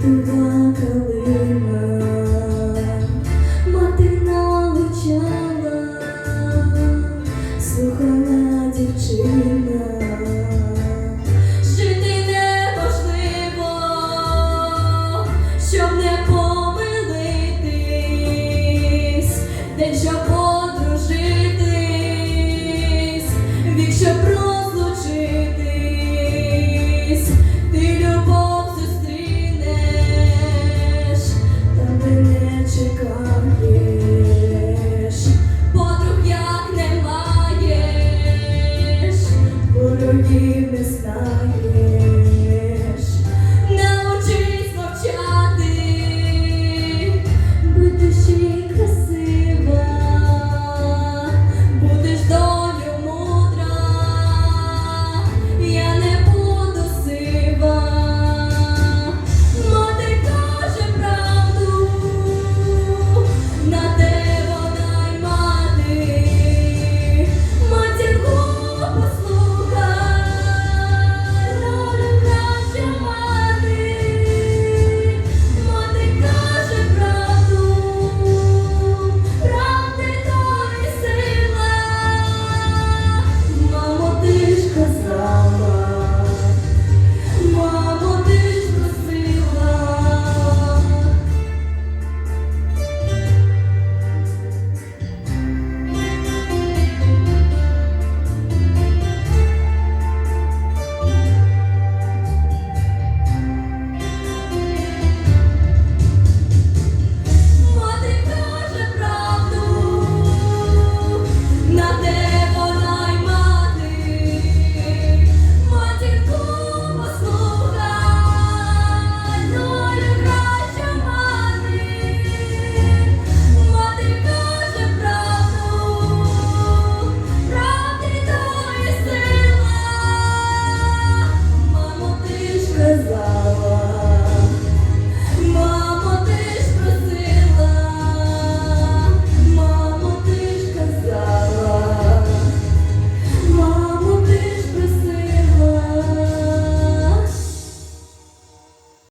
Цвітила калина, мати навчала, слухана дівчина, жити неможливо, щоб не помилитись, де чого. чекаєш, подруг як не маєш, не знаєш.